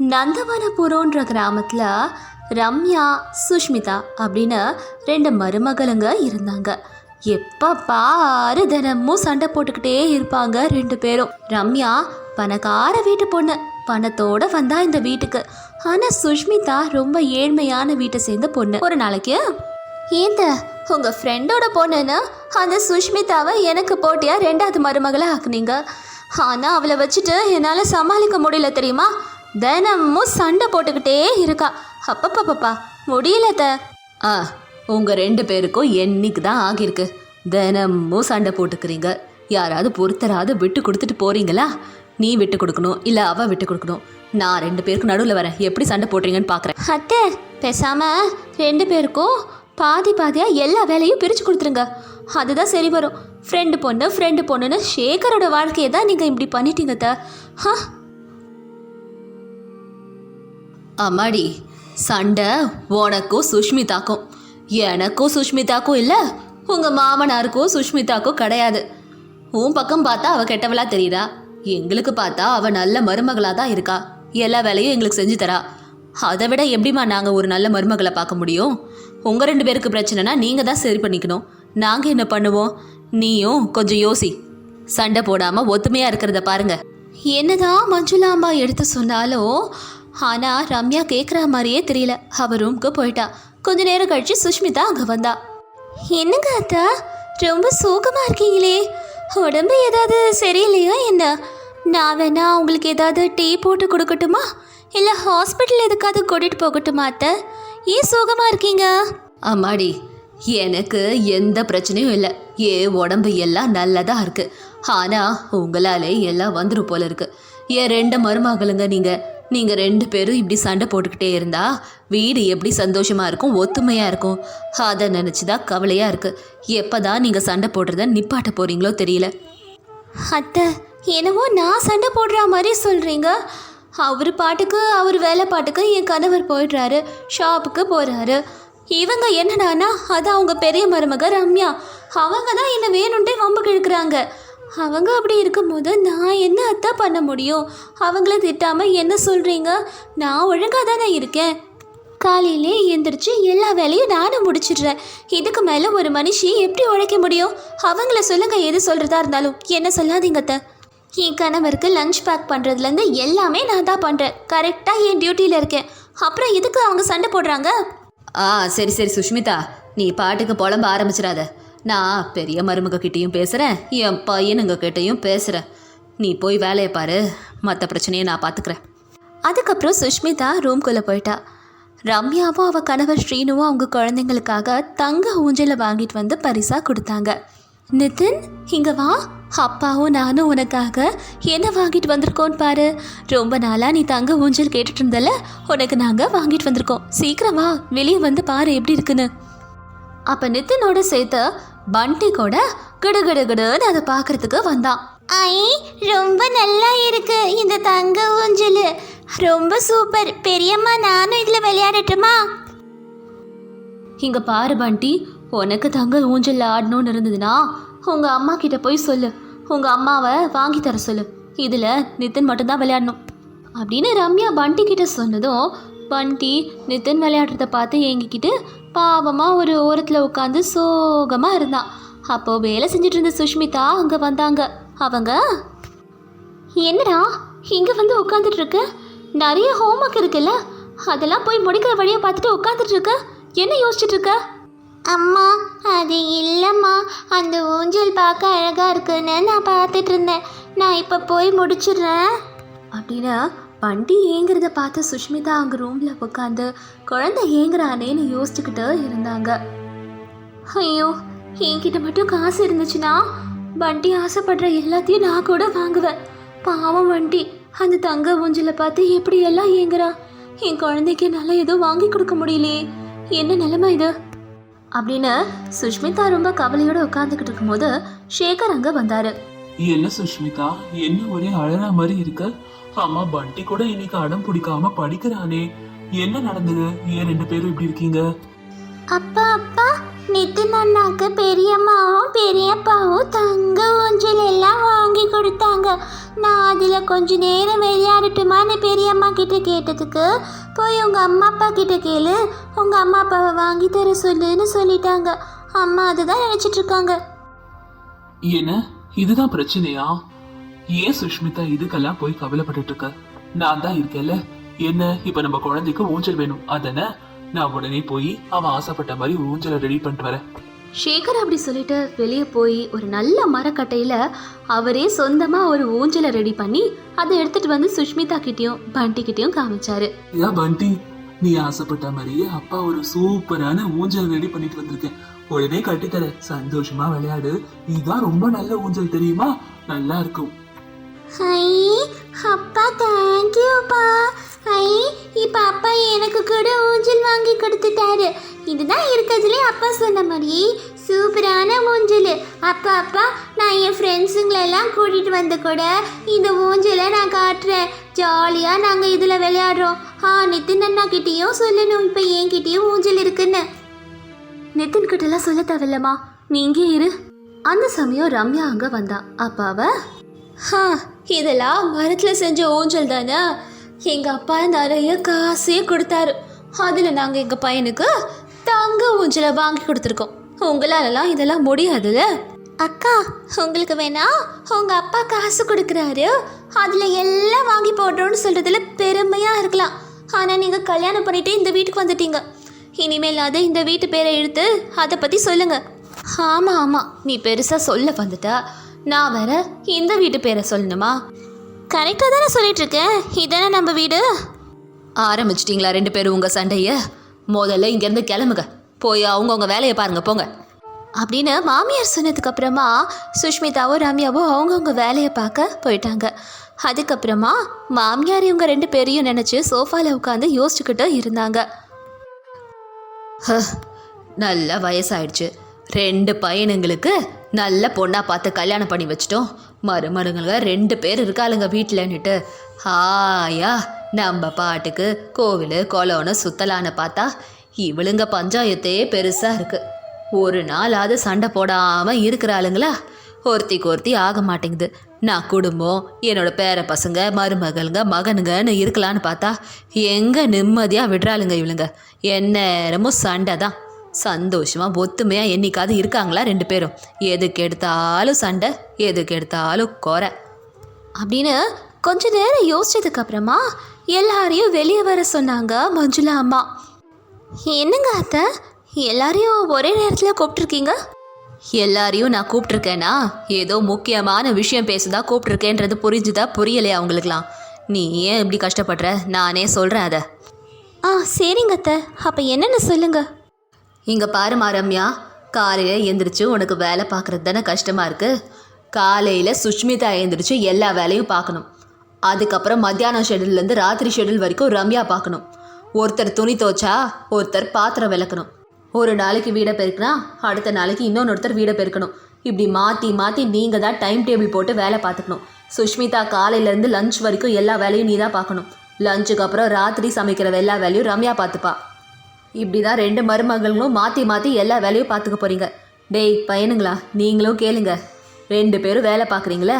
நந்தவனபுரம்ன்ற கிராமத்தில் ரம்யா சுஷ்மிதா அப்படின்னு ரெண்டு மருமகளுங்க இருந்தாங்க. எப்போ பாரு தினமும் சண்டை போட்டுக்கிட்டே இருப்பாங்க ரெண்டு பேரும். ரம்யா பணக்கார வீட்டு பொண்ணு. பணத்தோட வந்தா இந்த வீட்டுக்கு. ஆனால் சுஷ்மிதா ரொம்ப ஏழ்மையான வீட்டை சேர்ந்த பொண்ணு. ஒரு நாளைக்கு ஏந்த உங்கள் ஃப்ரெண்டோட பொண்ணுன்னு அந்த சுஷ்மிதாவை எனக்கு போட்டியா ரெண்டாவது மருமகளை ஆக்குனீங்க? ஆனால் அவளை வச்சுட்டு என்னால் சமாளிக்க முடியல தெரியுமா? தினமும் சண்டை போட்டுக்கிட்டே இருக்கா. அப்பப்பப்பப்பா முடியல த ஆ உங்கள் ரெண்டு பேருக்கும் என்னைக்கு தான் ஆகியிருக்கு. தினமும் சண்டை போட்டுக்கிறீங்க. யாராவது பொறுத்தராது விட்டு கொடுத்துட்டு போறீங்களா? நீ விட்டு கொடுக்கணும் இல்லை அவ விட்டு கொடுக்கணும். நான் ரெண்டு பேருக்கு நடுவில் வரேன். எப்படி சண்டை போடுறீங்கன்னு பார்க்குறேன் அத்தை பேசாம ரெண்டு பேருக்கும் பாதி பாதியாக எல்லா வேலையும் பிரித்து கொடுத்துருங்க. அதுதான் சரி வரும். ஃப்ரெண்டு பொண்ணு ஃப்ரெண்டு பொண்ணுன்னு ஷேகரோட வாழ்க்கையை தான் நீங்கள் இப்படி பண்ணிட்டீங்க த ஹா அம்மாடி சண்டை உனக்கும் சுஷ்மிதாக்கும். எனக்கும் சுஷ்மிதாக்கும் இல்லை உங்கள் மாமனாருக்கும் சுஷ்மிதாக்கும் கிடையாது. உன் பக்கம் பார்த்தா அவள் கெட்டவளா தெரியுதா எங்களுக்கு பார்த்தா அவள் நல்ல மருமகளாக தான் இருக்கா. எல்லா வேலையும் எங்களுக்கு செஞ்சு தரா. அதை விட எப்படிம்மா நாங்கள் ஒரு நல்ல மருமகளை பார்க்க முடியும்? உங்கள் ரெண்டு பேருக்கு பிரச்சனைனா நீங்கள் தான் சரி பண்ணிக்கணும். நாங்கள் என்ன பண்ணுவோம்? நீயும் கொஞ்சம் யோசி. சண்டை போடாமல் ஒத்துமையாக இருக்கிறத பாருங்க. என்னதான் மஞ்சுளாம்பா எடுத்து சொன்னாலும் ஆனால் ரம்யா கேட்குற மாதிரியே தெரியல. அவ ரூம்க்கு போயிட்டா. கொஞ்ச நேரம் கழிச்சு சுஷ்மிதா அங்கே வந்தா. என்னங்க அத்தா? ரொம்ப சோகமாக இருக்கீங்களே. உடம்பு ஏதாவது சரியில்லையா என்ன? நான் வேணா உங்களுக்கு ஏதாவது டீ போட்டு கொடுக்கட்டுமா? இல்லை ஹாஸ்பிட்டல் எதுக்காவது கூட்டிகிட்டு போகட்டுமா அத்தை? ஏன் சோகமாக இருக்கீங்க? அம்மாடி எனக்கு எந்த பிரச்சனையும் இல்லை. ஏ உடம்பு எல்லாம் நல்லதாக இருக்குது ஆனால் உங்களாலே எல்லாம் வந்துடும் போல இருக்குது என் ரெண்டு மருமகளுங்க நீங்கள் நீங்கள் ரெண்டு பேரும் இப்படி சண்டை போட்டுக்கிட்டே இருந்தா வீடு எப்படி சந்தோஷமாக இருக்கும் ஒத்துமையாக இருக்கும்? அதை நினச்சி தான் இருக்குது எப்போ தான் நீங்கள் சண்டை போடுறத நிப்பாட்ட போகிறீங்களோ தெரியல. அத்தை என்னவோ நான் சண்டை போடுற மாதிரி சொல்கிறீங்க அவர் பாட்டுக்கு அவர் வேலை பாட்டுக்கு என் கணவர் போயிடுறாரு ஷாப்புக்கு போகிறாரு இவங்க என்னடானா அது அவங்க பெரிய மருமக ரம்யா. அவங்க தான் என்ன வேணும்ட்டே வம்பு கிழக்குறாங்க அவங்க அப்படி இருக்கும்போது நான் என்ன அத்தா பண்ண முடியும்? அவங்கள திட்டாமல் என்ன சொல்கிறீங்க நான் ஒழுங்காக தானே இருக்கேன். காலையிலே எந்திரிச்சு எல்லா வேலையும் நானும் முடிச்சிடுறேன். இதுக்கு மேலே ஒரு மனுஷி எப்படி உழைக்க முடியும்? அவங்கள சொல்லுங்க எது சொல்கிறதா இருந்தாலும். என்ன சொல்லாதீங்க அத்தை. என் கணவருக்கு லஞ்ச் பேக் பண்ணுறதுலேருந்து எல்லாமே நான் தான் பண்ணுறேன் கரெக்டாக என் டியூட்டியில் இருக்கேன். அப்புறம் எதுக்கு அவங்க சண்டை போடுறாங்க? ஆ சரி சரி சுஷ்மிதா. நீ பாட்டுக்கு புலம்ப ஆரம்பிச்சிடாத. நான் பெரிய மருமக கிட்டேயும் பேசுகிறேன் என் பையனுங்க கிட்டேயும் பேசுகிறேன் நீ போய் வேலையை பாரு மற்ற பிரச்சனையை நான் பார்த்துக்கிறேன் அதுக்கப்புறம் சுஷ்மிதா ரூம்குள்ளே போயிட்டா. ரம்யாவும் அவள் கணவர் ஸ்ரீனுவும் அவங்க குழந்தைங்களுக்காக தங்க ஊஞ்சலை வாங்கிட்டு வந்து பரிசாக கொடுத்தாங்க. நிதின் இங்கே வா. அப்பாவும் நானும் உனக்காக என்ன வாங்கிட்டு வந்திருக்கோன்னு பாரு. ரொம்ப நாளாக நீ தங்க ஊஞ்சல் கேட்டுட்டு இருந்தல உனக்கு நாங்கள் வாங்கிட்டு வந்திருக்கோம். சீக்கிரமா வெளியே வந்து பாரு எப்படி இருக்குன்னு. அப்போ நிதினோட சேர்த்து பண்டி கூட கிடுகிடுகிடுன்னு அதை பார்க்கறதுக்கு வந்தான். ஐ ரொம்ப நல்லா இருக்கு. இந்த தங்க ஊஞ்சல். ரொம்ப சூப்பர். பெரியம்மா நானும் இதில் விளையாடட்டுமா? இங்க பாரு பண்டி உனக்கு தங்க ஊஞ்சல்ல ஆடணும்னு இருந்ததுன்னா உங்க அம்மா கிட்ட போய் சொல்லு. உங்க அம்மாவை வாங்கி தர சொல்லு. இதுல நிதின் மட்டும்தான் விளையாடணும். அப்படின்னு ரம்யா பண்டி கிட்ட சொன்னதும் பண்டி நிதின் விளையாடுறத பார்த்து ஏங்கிக்கிட்டு பாவமா ஒரு ஓரத்தில் உட்காந்து சோகமா இருந்தான். அப்போ வேலை செஞ்சுட்டு இருந்த சுஷ்மிதா அங்க வந்தாங்க. அவங்க என்னடா இங்க வந்து உட்காந்துட்டு இருக்க? நிறைய ஹோம்ஒர்க் இருக்குல்ல? அதெல்லாம் போய் முடிக்கிற வழியை பார்த்துட்டு உட்காந்துட்டு இருக்க? என்ன யோசிச்சுட்டு இருக்க? அம்மா அது இல்லைம்மா. அந்த ஊஞ்சல் பார்க்க அழகாக இருக்குன்னு நான் பார்த்துட்டு இருந்தேன். நான் இப்போ போய் முடிச்சிடுறேன். அப்படின்னு வண்டி ஏங்குறத பார்த்து சுஷ்மிதா அங்கே ரூமில் உட்காந்து குழந்தை ஏங்குறானேன்னு யோசிச்சுக்கிட்டு இருந்தாங்க. ஐயோ என்கிட்ட மட்டும் காசு இருந்துச்சுன்னா வண்டி ஆசைப்படுற எல்லாத்தையும் நான் கூட வாங்குவேன். பாவம் வண்டி அந்த தங்க ஊஞ்சலை பார்த்து எப்படி எல்லாம் ஏங்குறா என் குழந்தைக்கு நல்லா எதுவும் வாங்கி கொடுக்க முடியலையே என்ன நிலைமை இது? அப்படின்னு சுஷ்மிதா ரொம்ப கவலையோட உட்காந்துக்கிட்டு இருக்கும்போது சேகர் அங்க வந்தாரு. என்ன சுஷ்மிதா? என்ன ஒரே அழற மாதிரி இருக்கு? அம்மா பண்டி கூட இன்னைக்கு அடம் பிடிக்காம படிக்கிறானே. என்ன நடந்தது? ஏன் ரெண்டு பேரும் இப்படி இருக்கீங்க? அப்பா அப்பா நித்தின் அண்ணாக்கு பெரியம்மாவும் பெரியப்பாவும் தங்க ஊஞ்சல் எல்லாம் வாங்கி கொடுத்தாங்க. நான் அதில் கொஞ்ச நேரம் விளையாடட்டுமான்னு பெரியம்மா கிட்ட கேட்டதுக்கு போய் உங்கள் அம்மா அப்பா கிட்ட கேளு. உங்கள் அம்மா அப்பாவை வாங்கி தர சொல்லுன்னு சொல்லிட்டாங்க. அம்மா அதுதான் நினச்சிட்டு இருக்காங்க. என்ன? இதுதான் பிரச்சனையா? ஏன் சுஷ்மிதா இதுக்கெல்லாம் போய் கவலைப்பட்டுட்டு இருக்க நான் தான் இருக்கேன்ல. என்ன இப்ப நம்ம குழந்தைக்கு ஊஞ்சல் வேணும். அதானே நான் உடனே போய் அவன் ஆசைப்பட்ட மாதிரி ஊஞ்சலை ரெடி பண்ணிட்டு வரேன். சேகர் அப்படி சொல்லிட்டு வெளியே போய் ஒரு நல்ல மரக்கட்டையில் அவரே சொந்தமாக ஒரு ஊஞ்சலை ரெடி பண்ணி அதை எடுத்துட்டு வந்து சுஷ்மிதா கிட்டேயும் பண்டி கிட்டேயும் காமிச்சாரு. யா பண்டி? நீ ஆசைப்பட்ட மாதிரியே அப்பா ஒரு சூப்பரான ஊஞ்சல் ரெடி பண்ணிட்டு வந்திருக்கேன். உடனே கட்டித்தர சந்தோஷமா விளையாடு. இதுதான் ரொம்ப நல்ல ஊஞ்சல் தெரியுமா? நல்லா இருக்கும். ஐ அப்பா தேங்க்யூப்பா ஐ இப்போ அப்பா எனக்கு கூட ஊஞ்சல் வாங்கி கொடுத்துட்டாரு. இதுதான் இருக்கிறதுலே அப்பா சொன்ன மாதிரி சூப்பரான ஊஞ்சல். அப்பா அப்பா நான் என் ஃப்ரெண்ட்ஸுங்களெல்லாம் கூட்டிகிட்டு வந்து கூட இந்த ஊஞ்சலை நான் காட்டுறேன். ஜாலியாக நாங்கள் இதில் விளையாடுறோம். ஆ நித்தின் அண்ணா கிட்டேயும் சொல்லணும். இப்போ என்கிட்டேயும் ஊஞ்சல் இருக்குன்னு. நெத்தின் கிட்டலாம் சொல்ல தேவையில்லம்மா. நீ இங்கே இரு. அந்த சமயம் ரம்யா அங்கே வந்தா. அப்பாவ ஹா இதெல்லாம் மரத்தில் செஞ்ச ஊஞ்சல் தானே? எங்கள் அப்பா நிறைய காசே கொடுத்தாரு. அதில் நாங்கள் எங்கள் பையனுக்கு தங்க ஊஞ்சலை வாங்கி கொடுத்துருக்கோம். உங்களாலலாம் இதெல்லாம் முடியாதுல்ல? அக்கா உங்களுக்கு வேணா உங்க அப்பா காசு கொடுக்குறாரு. அதுல எல்லாம் வாங்கி போடுறோம்னு சொல்றதுல பெருமையா இருக்கலாம். ஆனா நீங்க கல்யாணம் பண்ணிட்டு இந்த வீட்டுக்கு வந்துட்டீங்க. இனிமேல் அதை இந்த வீட்டு பேரை எடுத்து அதை பற்றி சொல்லுங்க. ஆமாம் ஆமாம் நீ பெருசாக சொல்ல வந்துட்டா. நான் வேற இந்த வீட்டு பேரை சொல்லணுமா? கரெக்டாக தானே சொல்லிட்டு இருக்கேன் இதானே நம்ம வீடு? ஆரம்பிச்சிட்டிங்களா ரெண்டு பேரும் உங்கள் சண்டையை? முதல்ல இங்கேருந்து கிளம்புங்க. போய் அவங்கவுங்க வேலையை பாருங்க போங்க. அப்படின்னு மாமியார் சொன்னதுக்கப்புறமா சுஷ்மிதாவோ சுஷ்மிதாவும் ரம்யாவும் அவங்கவுங்க வேலையை பார்க்க போயிட்டாங்க. அதுக்கப்புறமா மாமியார் இவங்க ரெண்டு பேரையும் நினச்சி சோஃபாவில் உட்காந்து யோசிச்சுக்கிட்டு இருந்தாங்க. ஹ, நல்ல வயசாயிடுச்சு. ரெண்டு பையனுங்களுக்கு நல்ல பொண்ணாக பார்த்து கல்யாணம் பண்ணி வச்சிட்டோம். மருமருங்க ரெண்டு பேர் இருக்காளுங்க வீட்டிலன்னுட்டு ஹாயா நம்ம பாட்டுக்கு கோவில் குளம்னு சுத்தலான்னு பார்த்தா இவளுங்க பஞ்சாயத்தே பெருசாக இருக்குது ஒரு நாளாவது சண்டை போடாமல் இருக்கிறாளுங்களா? ஒருத்திக்கு ஒருத்தி ஆக மாட்டேங்குது. நான் குடும்பம் என்னோட பேர பசங்க மருமகளுங்க மகனுங்கன்னு இருக்கலான்னு பார்த்தா எங்கே நிம்மதியாக விடுறாளுங்க இவளுங்க. எந்நேரமும் சண்டை தான். சந்தோஷமாக ஒத்துமையாக என்னைக்காவது இருக்காங்களா ரெண்டு பேரும்? எதுக்கு எடுத்தாலும் சண்டை எதுக்கு எடுத்தாலும் குறை அப்படின்னு கொஞ்ச நேரம் யோசிச்சதுக்கு அப்புறமா எல்லாரையும் வெளியே வர சொன்னாங்க மஞ்சுளா அம்மா. என்னங்க அத்தை? எல்லாரையும் ஒரே நேரத்தில் கூப்பிட்ருக்கீங்க எல்லாரையும் நான் கூப்பிட்ருக்கேனா ஏதோ முக்கியமான விஷயம் பேசுதா கூப்பிட்ருக்கேன்றது புரிஞ்சுதா புரியலையா அவங்களுக்குலாம் நீ ஏன் இப்படி கஷ்டப்படுற? நானே சொல்கிறேன் அதை. ஆ சரிங்க அத்தை. அப்போ என்னென்னு சொல்லுங்க? இங்கே பாருமா ரம்யா. காலையில் எந்திரிச்சு உனக்கு வேலை பார்க்குறது தானே கஷ்டமாக இருக்குது காலையில் சுஷ்மிதா எழுந்திரிச்சு எல்லா வேலையும் பார்க்கணும். அதுக்கப்புறம் மத்தியானம் ஷெடியூல்லேருந்து ராத்திரி ஷெடியூல் வரைக்கும் ரம்யா பார்க்கணும். ஒருத்தர் துணி துவைச்சா ஒருத்தர் பாத்திரம் விளக்கணும். ஒரு நாளைக்கு வீடை பெருக்கினா அடுத்த நாளைக்கு இன்னொன்னொருத்தர் வீடை பெருக்கணும். இப்படி மாற்றி மாற்றி நீங்கள் தான் டைம் டேபிள் போட்டு வேலை பார்த்துக்கணும். சுஷ்மிதா காலையிலேருந்து லஞ்ச் வரைக்கும் எல்லா வேலையும் நீ தான் பார்க்கணும். லஞ்சுக்கு அப்புறம் ராத்திரி சமைக்கிற எல்லா வேலையும் ரம்யா பார்த்துப்பா. இப்படி தான் ரெண்டு மருமகளும் மாற்றி மாற்றி எல்லா வேலையும் பார்த்துக்க போகிறீங்க டேய் பையனுங்களா நீங்களும் கேளுங்க. ரெண்டு பேரும் வேலை பார்க்குறீங்களே?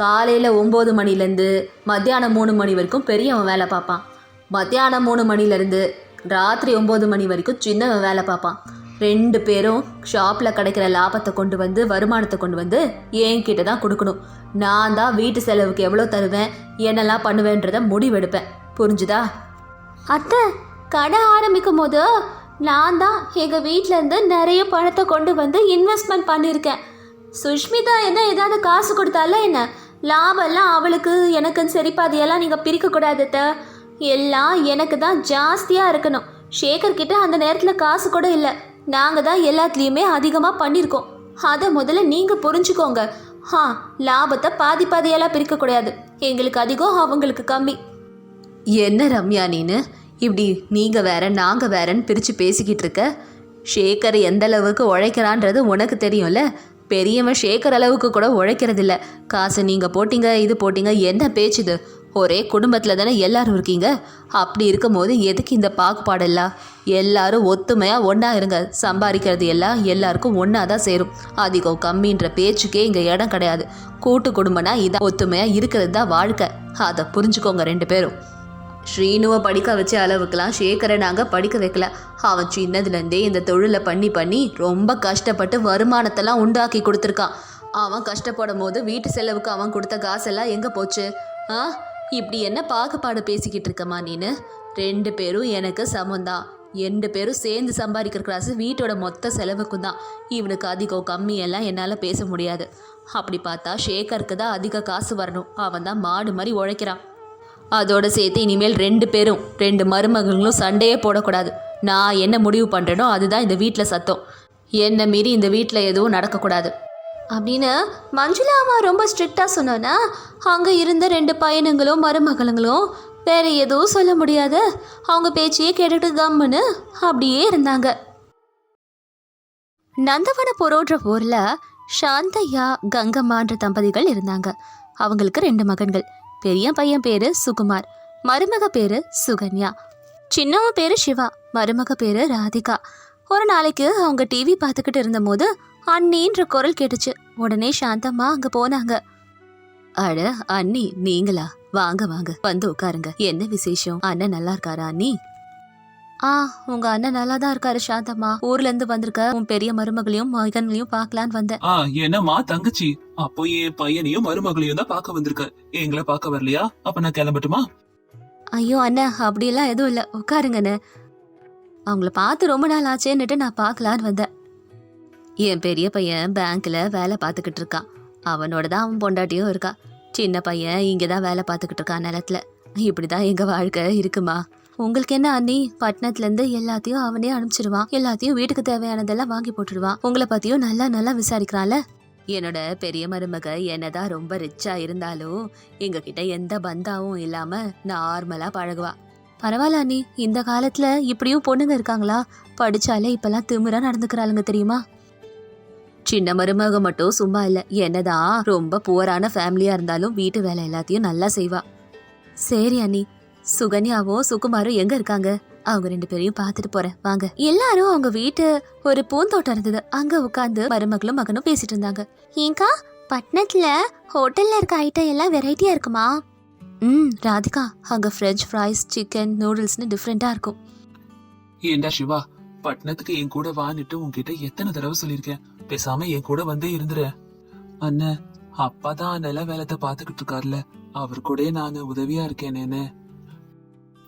காலையில் ஒம்பது மணிலேருந்து மத்தியானம் மூணு மணி வரைக்கும் பெரியவன் வேலை பார்ப்பான். மத்தியானம் மூணு மணிலேருந்து ராத்திரி ஒம்பது மணி வரைக்கும் சின்னவன் வேலை பார்ப்பான். ரெண்டு பேரும் ஷாப்பில் கிடைக்கிற லாபத்தை கொண்டு வந்து வருமானத்தை கொண்டு வந்து என்கிட்ட தான் கொடுக்கணும். நான் தான் வீட்டு செலவுக்கு எவ்வளோ தருவேன் என்னெல்லாம் பண்ணுவேன்றத முடிவெடுப்பேன். புரிஞ்சுதா? அத்தை கடை ஆரம்பிக்கும் போது நான் தான் எங்கள் வீட்டிலேருந்து நிறைய பணத்தை கொண்டு வந்து இன்வெஸ்ட்மெண்ட் பண்ணியிருக்கேன். சுஷ்மிதா என்ன ஏதாவது காசு கொடுத்தால என்ன? லாபம்லாம் அவளுக்கு எனக்குன்னு சரி பாதியெல்லாம் நீங்கள் பிரிக்கக்கூடாது எல்லாம் எனக்கு தான் ஜாஸ்தியாக இருக்கணும். ஷேகர்கிட்ட அந்த நேரத்தில் காசு கூட இல்லை. நாங்கள் தான் எல்லாத்துலேயுமே அதிகமாக பண்ணியிருக்கோம் அதை முதல்ல நீங்கள் புரிஞ்சுக்கோங்க. ஹா லாபத்தை பாதி பாதியெல்லாம் பிரிக்கக்கூடாது எங்களுக்கு அதிகம் அவங்களுக்கு கம்மி. என்ன ரம்யா நீனு? இப்படி நீங்கள் வேற நாங்கள் வேறன்னு பிரித்து பேசிக்கிட்டு இருக்க? ஷேகர் எந்த அளவுக்கு உழைக்கிறான்றது உனக்கு தெரியும்ல? பெரியவன் ஷேகர் அளவுக்கு கூட உழைக்கிறதில்ல. காசு நீங்கள் போட்டிங்க இது போட்டிங்க என்ன பேச்சுது? ஒரே குடும்பத்தில் தானே எல்லாரும் இருக்கீங்க? அப்படி இருக்கும்போது எதுக்கு இந்த பாகுபாடெல்லாம்? எல்லாரும் ஒத்துமையாக ஒன்றா இருங்க. சம்பாதிக்கிறது எல்லாம் எல்லாருக்கும் ஒன்றா தான் சேரும். அதிகம் கம்மின்ற பேச்சுக்கே இங்கே இடம் கிடையாது. கூட்டு குடும்பம்னா இதான் ஒத்துமையாக இருக்கிறது தான் வாழ்க்கை. அதை புரிஞ்சுக்கோங்க ரெண்டு பேரும். ஸ்ரீனுவை படிக்க வச்ச அளவுக்குலாம் சேகரை நாங்கள் படிக்க வைக்கல. அவன் சின்னதுலேருந்தே இந்த தொழிலை பண்ணி பண்ணி ரொம்ப கஷ்டப்பட்டு வருமானத்தெல்லாம் உண்டாக்கி கொடுத்துருக்கான். அவன் கஷ்டப்படும் போது வீட்டு செலவுக்கு அவன் கொடுத்த காசெல்லாம் எங்கே போச்சு? ஆ? இப்படி என்ன பாகுபாடு பேசிக்கிட்டு இருக்கமா நீனு? ரெண்டு பேரும் எனக்கு சமந்தான் ரெண்டு பேரும் சேர்ந்து சம்பாதிக்கிற காசு வீட்டோட மொத்த செலவுக்கும் தான் இவனுக்கு அதிகம் கம்மி எல்லாம் என்னால் பேச முடியாது. அப்படி பார்த்தா ஷேகருக்கு தான் அதிக காசு வரணும். அவன் தான் மாடு மாதிரி உழைக்கிறான். அதோட சேர்த்து இனிமேல் ரெண்டு பேரும் ரெண்டு மருமகளும் சண்டையே போடக்கூடாது. நான் என்ன முடிவு பண்ணுறேனோ அதுதான் இந்த வீட்டில் சத்தம். என்னை மீறி இந்த வீட்டில் எதுவும் நடக்கக்கூடாது. அப்படின்னு மஞ்சுளா அம்மா ரொம்ப ஸ்ட்ரிக்டாக சொன்னோன்னா அங்கே இருந்த ரெண்டு பையனுங்களும் மருமகளுங்களும் வேற எதுவும் சொல்ல முடியாது. அவங்க பேச்சையே கேட்டுட்டு கம்முன்னு அப்படியே இருந்தாங்க. நந்தவனபுரோன்ற ஊரில் சாந்தையா கங்கம்மான்ற தம்பதிகள் இருந்தாங்க. அவங்களுக்கு ரெண்டு மகன்கள். பெரிய பையன் பேரு சுகுமார் மருமக பேரு சுகன்யா. சின்னவன் பேரு சிவா மருமக பேரு ராதிகா. ஒரு நாளைக்கு அவங்க டிவி பார்த்துக்கிட்டு இருந்தபோது அண்ணின்ற குரல் கேட்டுச்சு. உடனே சாந்தம்மா அங்க போனாங்க. அட அண்ணி நீங்களா? வாங்க வாங்க. வந்து உட்காருங்க. என்ன விசேஷம்? அண்ணன் நல்லா இருக்காரா அண்ணி? ஆ உங்க அண்ணன் நல்லா தான் இருக்காரு சாந்தம்மா. ஊர்ல இருந்து வந்திருக்க உன் பெரிய மருமகளையும் மகன்களையும் பார்க்கலான்னு வந்தேன். ஆ என்னம்மா தங்கச்சி? அப்போ என் பையனையும் மருமகளையும் தான் பார்க்க வந்திருக்க. எங்களை பார்க்க வரலையா? அப்ப நான் கிளம்பட்டுமா? ஐயோ அண்ணன் அப்படியெல்லாம் எதுவும் இல்லை. உட்காருங்கண்ணே. அவங்கள பார்த்து ரொம்ப நாள் ஆச்சேன்னுட்டு நான் பார்க்கலான்னு வந்தேன். என் பெரிய பையன் பேங்க்ல வேலை பார்த்துக்கிட்டு இருக்கான் அவனோட தான் அவன் பொண்டாட்டியும் இருக்கா. சின்ன பையன் இங்கே தான் வேலை பார்த்துக்கிட்டு இருக்கான் நிலத்துல. இப்படி தான் எங்கள் வாழ்க்கை இருக்குமா? உங்களுக்கு என்ன அண்ணி? பட்டணத்துலேருந்து எல்லாத்தையும் அவனே அனுப்பிச்சிடுவான். எல்லாத்தையும் வீட்டுக்கு தேவையானதெல்லாம் வாங்கி போட்டுடுவான். உங்களை பற்றியும் நல்லா நல்லா விசாரிக்கிறான்ல. என்னோட பெரிய மருமக என்னதான் ரொம்ப ரிச்சா இருந்தாலும் எங்ககிட்ட எந்த பந்தாவும் இல்லாம நார்மலா பழகுவா. பரவாயில்ல அண்ணி. இந்த காலத்துல இப்படியும் பொண்ணுங்க இருக்காங்களா? படிச்சாலே இப்பெல்லாம் திமிரா நடந்துக்கிறாளுங்க தெரியுமா? சின்ன மருமக மட்டும் சும்மா இல்ல. என்னதான் ரொம்ப புவரான ஃபேமிலியா இருந்தாலும் வீட்டு வேலை எல்லாத்தையும் நல்லா செய்வா. சரி அண்ணி. சுகன்யாவும் சுகுமாரும் எங்க இருக்காங்க? அவங்க ரெண்டு பேரையும் பார்த்துட்டு போறேன். வாங்க. எல்லாரும் அவங்க வீட்டு ஒரு பூந்தோட்டம் இருந்தது. அங்க உட்காந்து மருமகளும் மகனும் பேசிட்டு இருந்தாங்க. ஏங்கா பட்னத்துல ஹோட்டல்ல இருக்க ஐட்டம் எல்லாம் வெரைட்டியா இருக்குமா? ம் ராதிகா அங்க ஃப்ரெஞ்ச் ஃப்ரைஸ் சிக்கன் நூடுல்ஸ்னு டிஃப்ரெண்டா இருக்கும். ஏண்டா சிவா பட்டணத்துக்கு என் கூட வான்னுட்டு உன்கிட்ட எத்தனை தடவை சொல்லியிருக்கேன்? பேசாம என் கூட வந்தே இருந்துரு. அண்ணன் அப்பா தான் நில வேலத்தை பாத்துக்கிட்டு இருக்காருல்ல அவர் கூட நான் உதவியா இருக்கேனேன்னு.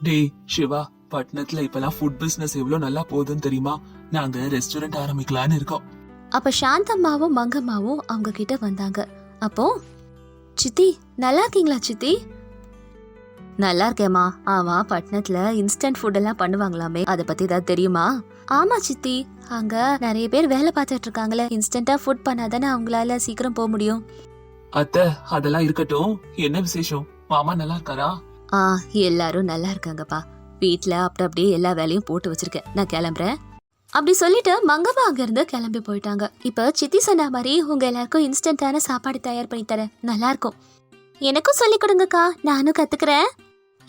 டேய் சிவா பட்டணத்துல இப்பெல்லாம் ஃபுட் பிசினஸ் எவ்வளவு நல்லா போகுதுன்னு தெரியுமா? நாங்க ரெஸ்டாரண்ட் ஆரம்பிக்கலான்னு இருக்கோம். அப்ப சாந்தம்மாவும் மங்கம்மாவும் அவங்க கிட்ட வந்தாங்க. அப்போ சித்தி நல்லா இருக்கீங்களா சித்தி? நல்லா இருக்கேம்மா. ஆமா பட்டணத்துல இன்ஸ்டன்ட் ஃபுட் எல்லாம் பண்ணுவாங்களாமே. அதை பத்தி ஏதாவது தெரியுமா? ஆமா சித்தி. அங்க நிறைய பேர் வேலை பார்த்துட்டு இருக்காங்களே. இன்ஸ்டன்டா ஃபுட் பண்ணாதானே அவங்களால சீக்கிரம் போக முடியும். அத்தை அதெல்லாம் இருக்கட்டும். என்ன விசேஷம்? மாமா நல்லா இருக்காரா? ஆ எல்லாரும் நல்லா இருக்காங்கப்பா. வீட்ல அப்படி அப்படியே எல்லா வேலையும் போட்டு வச்சிருக்கேன். நான் கிளம்புறேன். அப்படி சொல்லிட்டு மங்கம்மா அங்கிருந்து கிளம்பி போயிட்டாங்க. இப்ப சித்தி சொன்ன மாதிரி உங்க எல்லாருக்கும் இன்ஸ்டன்டான சாப்பாடு தயார் பண்ணி தரேன். நல்லா இருக்கும். எனக்கும் சொல்லி கொடுங்கக்கா. நானும் கத்துக்கிறேன்.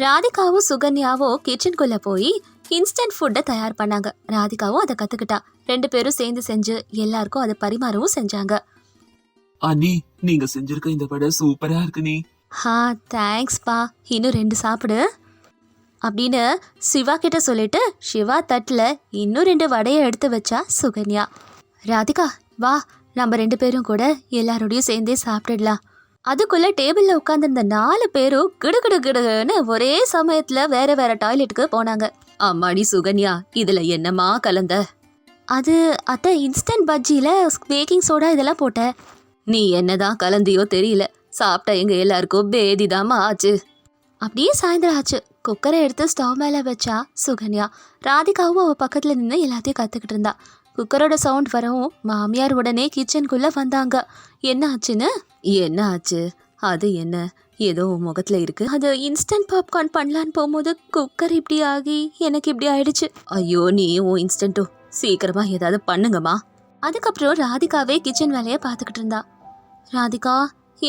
ராதிகாவும் சுகன்யாவும் கிச்சனுக்குள்ள போய் இன்ஸ்டன்ட் ஃபுட்டை தயார் பண்ணாங்க. ராதிகாவும் அதை கத்துக்கிட்டா. ரெண்டு பேரும் சேர்ந்து செஞ்சு எல்லாருக்கும் அதை பரிமாறவும் செஞ்சாங்க. அண்ணி நீங்க செஞ்சிருக்க இந்த வடை சூப்பரா இருக்கு நீ ஹா தேங்க்ஸ்ப்பா இன்னும் ரெண்டு சாப்பிடு. அப்படின்னு சிவா கிட்ட சொல்லிட்டு சிவா தட்டில் இன்னும் ரெண்டு வடையை எடுத்து வச்சா சுகன்யா. ராதிகா வா நம்ம ரெண்டு பேரும் கூட எல்லாரோடையும் சேர்ந்தே சாப்பிட்டுடலாம். அதுக்குள்ள டேபிள்ல உட்காந்துருந்த நாலு பேரும் கிடுகிடு கிடுன்னு ஒரே சமயத்துல வேற வேற டாய்லெட்டுக்கு போனாங்க. அம்மாடி சுகன்யா இதுல என்னம்மா கலந்த? அது அத்தை இன்ஸ்டன்ட் பஜ்ஜியில பேக்கிங் சோடா இதெல்லாம் போட்டேன். நீ என்னதான் கலந்தியோ தெரியல. சாப்பிட்ட எங்க எல்லாருக்கும் பேதிதாம்மா ஆச்சு. அப்படியே சாயந்தரம் ஆச்சு. குக்கரை எடுத்து ஸ்டவ் மேலே வச்சா சுகன்யா. ராதிகாவும் அவள் பக்கத்தில் நின்று எல்லாத்தையும் கற்றுக்கிட்டு இருந்தா. குக்கரோட சவுண்ட் வரவும் மாமியார் உடனே கிச்சனுக்குள்ளே வந்தாங்க. என்ன ஆச்சுன்னு என்ன ஆச்சு அது என்ன? ஏதோ முகத்துல இருக்கு. அது இன்ஸ்டன்ட் பாப்கார்ன் பண்ணலான்னு போகும்போது குக்கர் இப்படி ஆகி எனக்கு இப்படி ஆயிடுச்சு. ஐயோ நீ உன் இன்ஸ்டன்ட்டும் சீக்கிரமா ஏதாவது பண்ணுங்கம்மா. அதுக்கப்புறம் ராதிகாவே கிச்சன் வேலையை பார்த்துக்கிட்டு இருந்தா. ராதிகா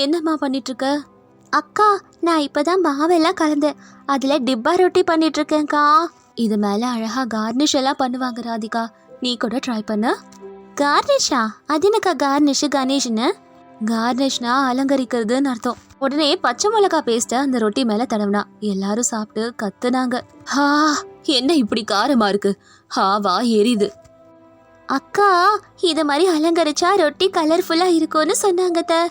என்னம்மா பண்ணிட்டு இருக்க அக்கா நான் இப்பதான் மாவெல்லாம் கலந்தேன். அதுல டிப்பா ரொட்டி பண்ணிட்டு இருக்கேன்க்கா இது மேல அழகா கார்னிஷ் எல்லாம் பண்ணுவாங்க ராதிகா. நீ கூட ட்ரை பண்ண. கார்னிஷா அது என்னக்கா கார்னிஷ் கணேஷ்னு? கார்னிஷ்னா அலங்கரிக்கிறதுன்னு அர்த்தம். உடனே பச்சை மிளகா பேஸ்ட்டை அந்த ரொட்டி மேல தடவினா. எல்லாரும் சாப்பிட்டு கத்துனாங்க. ஹா என்ன இப்படி காரமா இருக்கு? ஹாவா எரியுது. அக்கா இது மாதிரி அலங்கரிச்சா ரொட்டி கலர்ஃபுல்லா இருக்கும்னு சொன்னாங்க த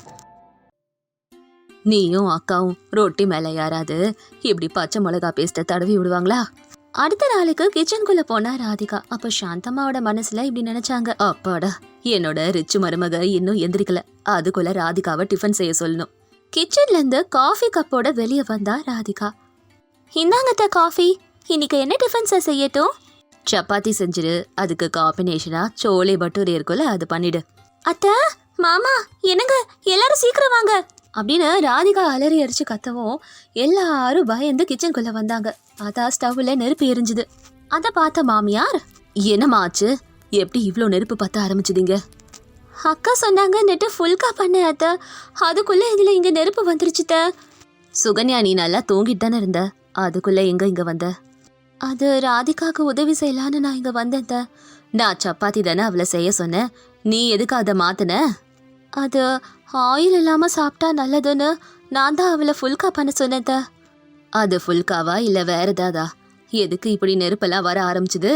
நீயும் அக்காவும் ரொட்டி மேல யாராவது இப்படி பச்சை மிளகா பேஸ்ட்டை தடவி விடுவாங்களா? அடுத்த நாளுக்கு கிச்சனுக்குள்ள போனா ராதிகா. அப்ப சாந்தம்மாவோட மனசுல இப்படி நினைச்சாங்க. அப்பாடா என்னோட ரிச்சு மருமக இன்னும் எந்திரிக்கல. அதுக்குள்ள ராதிகாவை டிஃபன் செய்ய சொல்லணும். கிச்சன்ல இருந்து காஃபி கப்போட வெளியே வந்தா ராதிகா. இந்தாங்கத்த காஃபி இன்னைக்கு என்ன டிஃபன் சார் செய்யட்டும்? சப்பாத்தி செஞ்சிரு. அதுக்கு காம்பினேஷனா சோலை பட்டூரி இருக்குல்ல அது பண்ணிடு. அத்தை மாமா என்னங்க? எல்லாரும் சீக்கிரம் வாங்க. அப்படின்னு ராதிகா அலறி அரிச்சு கத்தவும் எல்லாரும் பயந்து கிச்சனுக்குள்ள வந்தாங்க. பார்த்தா ஸ்டவ்ல நெருப்பு எரிஞ்சுது. அதை பார்த்த மாமியார் என்னம்மா ஆச்சு எப்படி இவ்வளோ நெருப்பு பத்த ஆரம்பிச்சுதீங்க? அக்கா சொன்னாங்க நெட்டு ஃபுல்கா பண்ண அத்தை. அதுக்குள்ள இதுல இங்க நெருப்பு வந்துருச்சுத்த சுகன்யா நீ நல்லா தூங்கிட்டு தானே இருந்த? அதுக்குள்ள எங்க இங்க வந்த? அது ராதிகாக்கு உதவி செய்யலான்னு நான் இங்க வந்தேன் அத்தை. நான் சப்பாத்தி தானே அவளை செய்ய சொன்னேன். நீ எதுக்கு அதை மாத்தின? அது ஆயில் இல்லாமல் சாப்பிட்டா நல்லதுன்னு நான் தான் அவளை ஃபுல்கா பண்ண சொன்னத அது ஃபுல்காவா இல்லை வேற ஏதாதா? எதுக்கு இப்படி நெருப்பெல்லாம் வர ஆரம்பிச்சுது?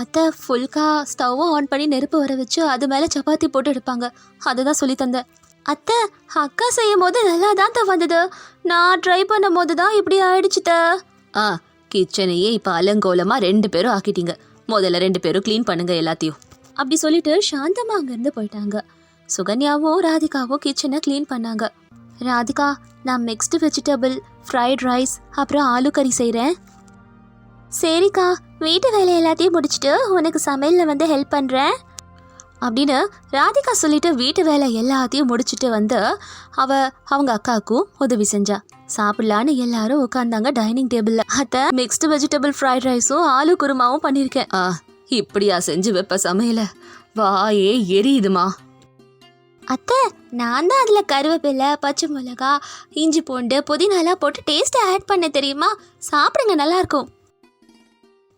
அத்தை ஃபுல்கா ஸ்டவ்வும் ஆன் பண்ணி நெருப்பு வர வச்சு அது மேலே சப்பாத்தி போட்டு எடுப்பாங்க. அதுதான் சொல்லி தந்தேன். அத்தை அக்கா செய்யும் போது நல்லா தான் தான் வந்தது. நான் ட்ரை பண்ணும் போது தான் இப்படி ஆயிடுச்சு ஆ கிச்சனையே இப்போ அலங்கோலமாக ரெண்டு பேரும் ஆக்கிட்டீங்க. முதல்ல ரெண்டு பேரும் க்ளீன் பண்ணுங்க எல்லாத்தையும். அப்படி சொல்லிட்டு சாந்தமாக அங்கேருந்து போயிட்டாங்க. சுகன்யாவும் ராதிகாவும் கிச்சனை க்ளீன் பண்ணாங்க. ராதிகா நான் மிக்ஸ்டு வெஜிடபிள் ஃப்ரைட் ரைஸ் அப்புறம் ஆலு கறி செய்கிறேன் சரிக்கா வீட்டு வேலை எல்லாத்தையும் முடிச்சுட்டு உனக்கு சமையலில் வந்து ஹெல்ப் பண்ணுறேன் அப்படின்னு ராதிகா சொல்லிட்டு வீட்டு வேலை எல்லாத்தையும் முடிச்சுட்டு வந்து அவ அவங்க அக்காவுக்கும் உதவி செஞ்சா. சாப்பிடலான்னு எல்லாரும் உட்காந்தாங்க டைனிங் டேபிளில் அத்தை மிக்ஸ்டு வெஜிடபிள் ஃப்ரைட் ரைஸும் ஆலு குருமாவும் பண்ணியிருக்கேன் ஆ இப்படியா செஞ்சு வைப்ப சமையல? வாயே எரியுதுமா. அத்தை நான் தான் அதில் கருவேப்பிலை பச்சை மிளகா இஞ்சி பூண்டு புதினாலாம் போட்டு டேஸ்ட்டை ஆட் பண்ண தெரியுமா? சாப்பிடுங்க நல்லா இருக்கும்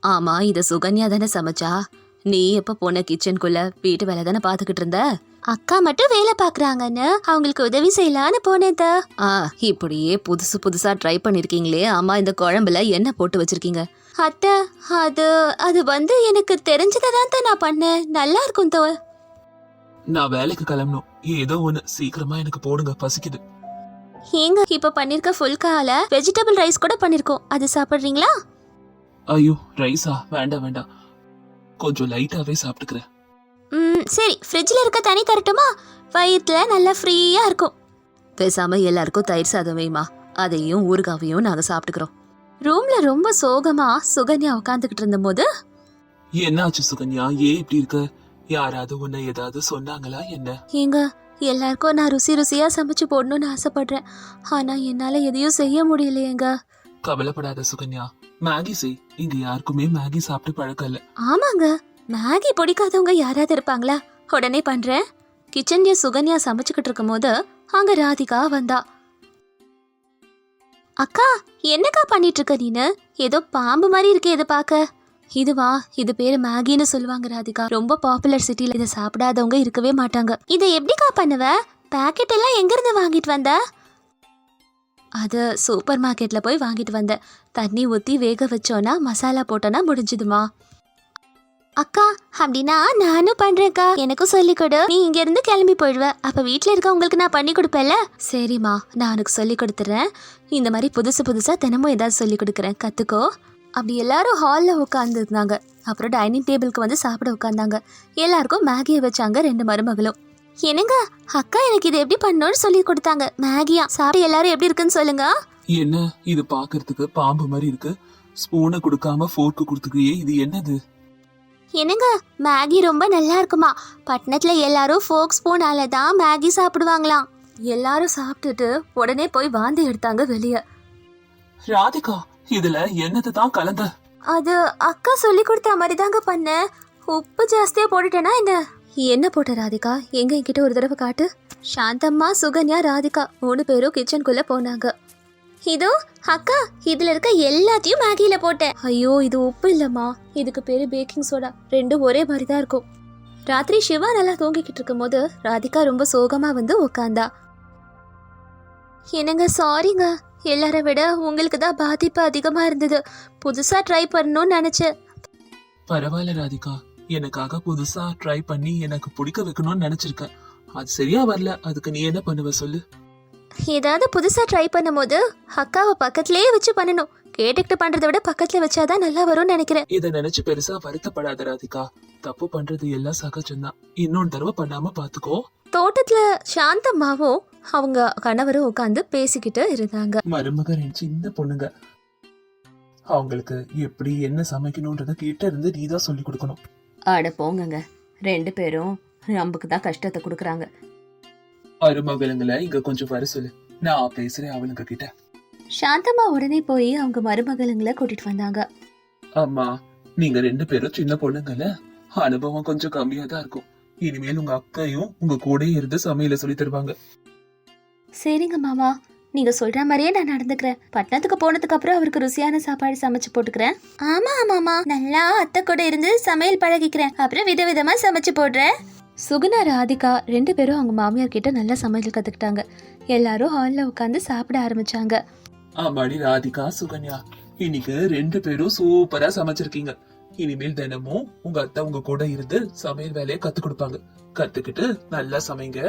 ஆமா இத சுகன்யா தானே சமைச்சா? நீ எப்ப போன கிச்சனுக்குள்ள வீட்டு வேலை தானே பாத்துக்கிட்டு இருந்த? அக்கா மட்டும் வேலை பார்க்குறாங்கன்னு அவங்களுக்கு உதவி செய்யலான்னு போனேன். ஆ இப்படியே புதுசு புதுசா ட்ரை பண்ணிருக்கீங்களே. ஆமா இந்த குழம்புல என்ன போட்டு வச்சிருக்கீங்க? அத்தை அது அது வந்து எனக்கு தெரிஞ்சதை தான் தான் நான் பண்ணேன். நல்லா இருக்கும் தோ. நான் வேலைக்கு கிளம்பணும். ஏதோ ஒண்ணு. சீக்கிரமா எனக்கு போடுங்க. பசிக்குது. ஏங்க இப்போ பண்ணியிருக்க ஃபுல் கால வெஜிடபிள் ரைஸ் கூட பண்ணியிருக்கோம் அது சாப்பிட்றீங்களா? ஐயோ ரைஸா வேண்டாம் வேண்டாம். கொஞ்சம் லைட்டாவே சாப்பிட்டுக்கிறேன். ம் சரி. ஃப்ரிட்ஜில் இருக்க தனி தரட்டுமா? வயிற்றுல நல்லா ஃப்ரீயாக இருக்கும். பேசாம எல்லாருக்கும் தயிர் சாதம் வேமா. அதையும் ஊறுகாவையும் நாங்க சாப்பிட்டுக்கிறோம். ரூம்ல ரொம்ப சோகமா சுகன்யா உட்காந்துக்கிட்டு இருந்தபோது? என்னாச்சு சுகன்யா? ஏன் இப்படி இருக்க? யாராவது உன்னை ஏதாவது சொன்னாங்களா என்ன? ஏங்க எல்லாருக்கும் நான் ருசி ருசியா சமைச்சு போடணும்னு ஆசைப்படுறேன். ஆனா என்னால எதையும் செய்ய முடியலையேங்க. கவலைப்படாத சுகன்யா. மேகி செய். இங்க யாருக்குமே மேகி சாப்பிட்டு பழக்கம் இல்ல. ஆமாங்க. மேகி பிடிக்காதவங்க யாராவது இருப்பாங்களா? உடனே பண்றேன். கிச்சன்ல சுகன்யா சமைச்சுக்கிட்டு இருக்கும்போது அங்க ராதிகா வந்தா. அக்கா என்னக்கா பண்ணிட்டு இருக்க நீனு? ஏதோ பாம்பு மாதிரி இருக்கு இதை பார்க்க. இதுவா? இது பேரு மேகின்னு சொல்லுவாங்க ராதிகா. ரொம்ப பாப்புலர் சிட்டில இதை சாப்பிடாதவங்க இருக்கவே மாட்டாங்க. இதை எப்படிக்கா பண்ணுவ? பாக்கெட் எல்லாம் எங்க இருந்து வாங்கிட்டு வந்த? அது சூப்பர் மார்க்கெட்ல போய் வாங்கிட்டு வந்தேன் தண்ணி ஊத்தி வேக வச்சோன்னா மசாலா போட்டோன்னா முடிஞ்சுதுமா? அக்கா அப்படின்னா நானும் பண்றேன்க்கா எனக்கும் சொல்லி கொடு. நீ இங்க இருந்து கிளம்பி போயிடுவ. அப்ப வீட்ல இருக்கவங்களுக்கு நான் பண்ணி கொடுப்பேன்ல? சரிம்மா நான் உனக்கு சொல்லி கொடுத்துறேன். இந்த மாதிரி புதுசு புதுசா தினமும் ஏதாவது சொல்லி கொடுக்குறேன். கத்துக்கோ. அப்படி எல்லாரும் ஹால்ல உட்காந்து இருந்தாங்க அப்புறம் டைனிங் டேபிளுக்கு வந்து சாப்பிட உட்காந்தாங்க எல்லாருக்கும் மேகியை வச்சாங்க ரெண்டு மருமகளும். என்னங்க? அக்கா எனக்கு இது எப்படி பண்ணணும்னு சொல்லி கொடுத்தாங்க. மேகியா சாப்பிட்டு எல்லாரும் எப்படி இருக்குன்னு சொல்லுங்க. என்ன? இது பாக்குறதுக்கு பாம்பு மாதிரி இருக்கு. ஸ்பூனை கொடுக்காம ஃபோர்க்கு கொடுத்துக்கியே இது என்னது? என்னங்க? மேகி ரொம்ப நல்லா இருக்குமா? பட்டணத்துல எல்லாரும் ஃபோக் ஸ்பூனால தான் மேகி சாப்பிடுவாங்களாம். எல்லாரும் சாப்பிட்டுட்டு உடனே போய் வாந்தி எடுத்தாங்க வெளியே. ராதிகா இதுல என்னத்தை தான் கலந்த? அது அக்கா சொல்லி கொடுத்த மாதிரி தாங்க பண்ணேன் உப்பு ஜாஸ்தியா போட்டுட்டேனா என்ன? என்ன போட்ட ராதிகா? எங்க என்கிட்ட ஒரு தடவை காட்டு. சாந்தம்மா சுகன்யா ராதிகா மூணு பேரும் கிச்சனுக்குள்ள போனாங்க. இதோ அக்கா இதுல இருக்க எல்லாத்தையும் மேகியில போட்டேன். ஐயோ இது உப்பு இல்லம்மா. இதுக்கு பேரு பேக்கிங் சோடா. ரெண்டும் ஒரே மாதிரி தான் இருக்கும். ராத்திரி சிவா நல்லா தூங்கிக்கிட்டு இருக்கும்போது ராதிகா ரொம்ப சோகமா வந்து உட்காந்தா என்னங்க சாரிங்க எல்லாரை விட உங்களுக்கு தான் பாதிப்பு அதிகமா இருந்தது. புதுசா ட்ரை பண்ணணும்னு நினைச்சேன். பரவாயில்ல ராதிகா. எனக்காக புதுசா ட்ரை பண்ணி எனக்கு பிடிக்க வைக்கணும்னு நினைச்சிருக்கேன். அது சரியா வரல. அதுக்கு நீ என்ன பண்ணுவ சொல்லு. ஏதாவது புதுசா ட்ரை பண்ணும்போது அக்காவை பக்கத்துலயே வச்சு பண்ணணும். கேட்டுக்கிட்டு பண்றதை விட பக்கத்துல வச்சாதான் நல்லா வரும்னு நினைக்கிறேன். இத நினைச்சு பெருசா வருத்தப்படாத ராதிகா. தப்பு பண்றது எல்லாம் சகஜம்தான். இன்னொரு தடவை பண்ணாம பாத்துக்கோ. தோட்டத்துல சாந்தம்மாவும் அவங்க கணவரும் உட்காந்து பேசிக்கிட்டு இருந்தாங்க. மருமக ரெண்டு சின்ன பொண்ணுங்க அவங்களுக்கு எப்படி என்ன சமைக்கணும்ன்றத கிட்ட இருந்து நீ தான் சொல்லி கொடுக்கணும். அட போங்கங்க. ரெண்டு பேரும் நமக்கு தான் கஷ்டத்தை கொடுக்குறாங்க. மருமகளுங்களை இங்க கொஞ்சம் வர சொல்லு. நான் பேசுறேன் அவளுங்க கிட்ட சாந்தம்மா உடனே போய் அவங்க மருமகளுங்களை கூட்டிட்டு வந்தாங்க. அம்மா நீங்க ரெண்டு பேரும் சின்ன பொண்ணுங்கல்ல அனுபவம் கொஞ்சம் கம்மியா தான் இருக்கும். இனிமேல் உங்க அக்கையும் உங்க கூடயே இருந்து சமையல சொல்லி தருவாங்க. சரிங்க மாமா. நீங்க சொல்ற மாதிரியே நான் நடந்துக்கிறேன். பட்டணத்துக்கு போனதுக்கு அப்புறம் அவருக்கு ருசியான சாப்பாடு சமைச்சு போட்டுக்கிறேன். ஆமா ஆமாமா நல்லா அத்தை கூட இருந்து சமையல் பழகிக்கிறேன். அப்புறம் விதவிதமா சமைச்சு போடுறேன். சுகுணா ராதிகா ரெண்டு பேரும் அவங்க மாமியார் கிட்ட நல்லா சமையல் கத்துக்கிட்டாங்க. எல்லாரும் ஹால்ல உட்காந்து சாப்பிட ஆரம்பிச்சாங்க. ஆமாடி ராதிகா சுகன்யா. இன்னைக்கு ரெண்டு பேரும் சூப்பரா சமைச்சிருக்கீங்க. இனிமேல் தினமும் உங்க அத்தை உங்க கூட இருந்து சமையல் வேலையை கத்து கொடுப்பாங்க. கத்துக்கிட்டு நல்லா சமைங்க.